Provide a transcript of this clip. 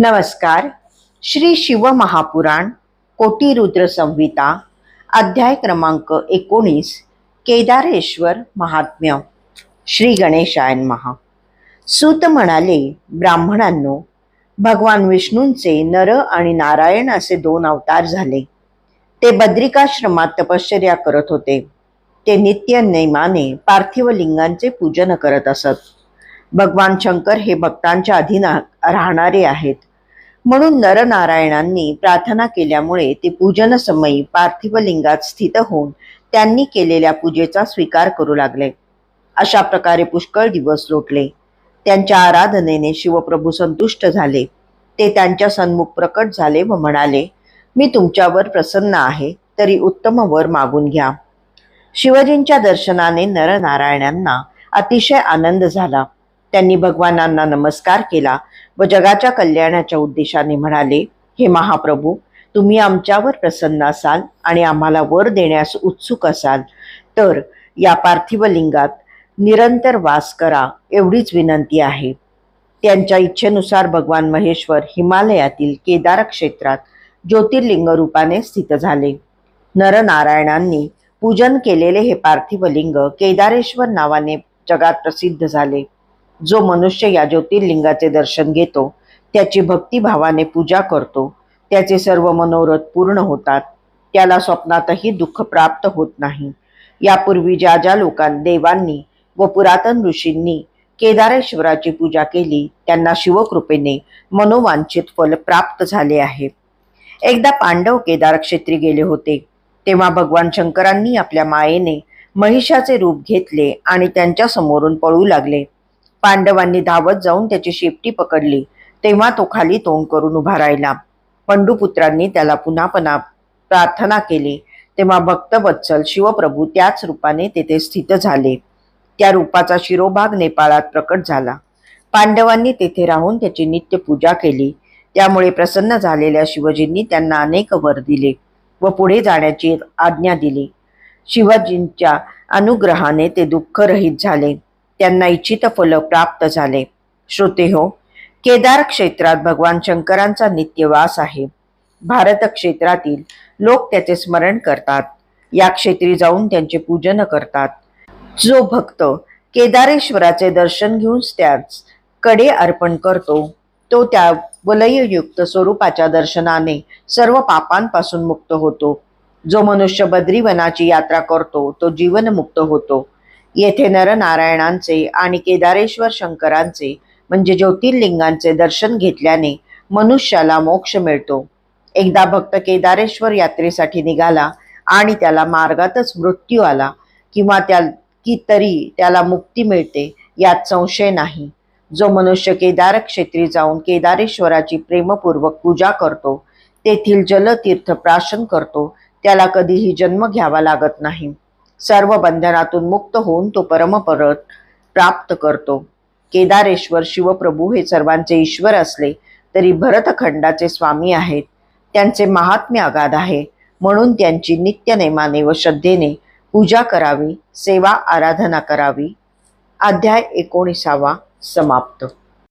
नमस्कार. श्री शिवमहापुराण कोटी रुद्र संहिता अध्याय क्रमांक एकोणीस केदारेश्वर महात्म्य श्री गणेशायन महा सूत म्हणाले ब्राह्मणांनो भगवान विष्णूंचे नर आणि नारायण असे दोन अवतार झाले. ते बद्रिकाश्रमात तपश्चर्या करत होते. ते नित्य नेमाने पार्थिव लिंगांचे पूजन करत असत. भगवान शंकर हे भक्तांच्या अधीन राहणारे आहेत. म्हणून नरनारायणांनी प्रार्थना केल्यामुळे ते पूजन समयी पार्थिव लिंगात स्थित होऊन त्यांनी केलेल्या पूजेचा स्वीकार करू लागले. अशा प्रकारे पुष्कळ दिवस लोटले. त्यांच्या आराधनेने शिवप्रभू संतुष्ट झाले. ते त्यांच्या सन्मुख प्रकट झाले व म्हणाले मी तुमच्यावर प्रसन्न आहे तरी उत्तम वर मागून घ्या. शिवजींच्या दर्शनाने नरनारायणांना अतिशय आनंद झाला. त्यांनी भगवानांना नमस्कार केला व जगाच्या कल्याणाच्या उद्देशाने म्हणाले हे महाप्रभू तुम्ही आमच्यावर प्रसन्न असाल आणि आम्हाला वर देण्यास उत्सुक असाल. तर या पार्थिव लिंगात निरंतर वास करा एवढीच विनंती आहे. त्यांच्या इच्छेनुसार भगवान महेश्वर हिमालयातील केदार क्षेत्रात ज्योतिर्लिंग रूपाने स्थित झाले. नरनारायणांनी पूजन केलेले हे पार्थिव लिंग केदारेश्वर नावाने जगात प्रसिद्ध झाले. जो मनुष्य या ज्योतिर्लिंगाचे दर्शन घेतो त्याची भक्तिभावाने पूजा करतो त्याचे सर्व मनोरथ पूर्ण होतात त्याला स्वप्नातही दुःख प्राप्त होत नाही. यापूर्वी ज्या ज्या लोकां देवांनी व पुरातन ऋषींनी केदारेश्वराची पूजा केली त्यांना शिवकृपेने मनोवांछित फल प्राप्त झाले आहे. एकदा पांडव केदार क्षेत्री गेले होते तेव्हा भगवान शंकरांनी आपल्या मायेने महिषाचे रूप घेतले आणि त्यांच्या समोरून पळू लागले. पांडवांनी धावत जाऊन त्याची शेपटी पकडली. तेव्हा तो खाली तोंड करून उभा राहिला. पंडुपुत्रांनी त्याला पुन्हा पुन्हा प्रार्थना केली. तेव्हा भक्तवत्सल शिवप्रभू त्याच रूपाने तेथे स्थित झाले. त्या रूपाचा शिरोभाग नेपाळात प्रकट झाला. पांडवांनी तेथे राहून त्याची नित्य पूजा केली. त्यामुळे प्रसन्न झालेल्या शिवजींनी त्यांना अनेक वर दिले व पुढे जाण्याची आज्ञा दिली. शिवजींच्या अनुग्रहाने ते दुःखरहित झाले. त्यांना इच्छित फल प्राप्त झाले. श्रोते हो केदार क्षेत्रात भगवान शंकरांचा नित्यवास आहे. भारत क्षेत्रातील लोक त्याचे स्मरण करतात. या क्षेत्री जाऊन त्यांचे पूजन करतात. जो भक्त केदारेश्वराचे दर्शन घेऊन त्याच कडे अर्पण करतो तो त्या वलययुक्त स्वरूपाच्या दर्शनाने सर्व पापांपासून मुक्त होतो. जो मनुष्य बद्रीवनाची यात्रा करतो तो जीवनमुक्त होतो. येथे नरनारायणांचे आणि केदारेश्वर शंकरांचे म्हणजे ज्योतिर्लिंगांचे दर्शन घेतल्याने मनुष्याला मोक्ष मिळतो. एकदा भक्त केदारेश्वर यात्रेसाठी निघाला आणि त्याला मार्गातच मृत्यू आला किंवा त्या की तरी त्याला मुक्ती मिळते यात संशय नाही. जो मनुष्य केदार क्षेत्री जाऊन केदारेश्वराची प्रेमपूर्वक पूजा करतो तेथील जलतीर्थ प्राशन करतो त्याला कधीही जन्म घ्यावा लागत नाही. सर्व बंधनातून मुक्त होऊन तो परमपरत प्राप्त करतो. केदारेश्वर शिवप्रभू हे सर्वांचे ईश्वर असले तरी भरतखंडाचे स्वामी आहेत. त्यांचे महात्म्य अगाध आहे. म्हणून त्यांची नित्य नेमाने व श्रद्धेने पूजा करावी सेवा आराधना करावी. अध्याय एकोणीसावा समाप्त.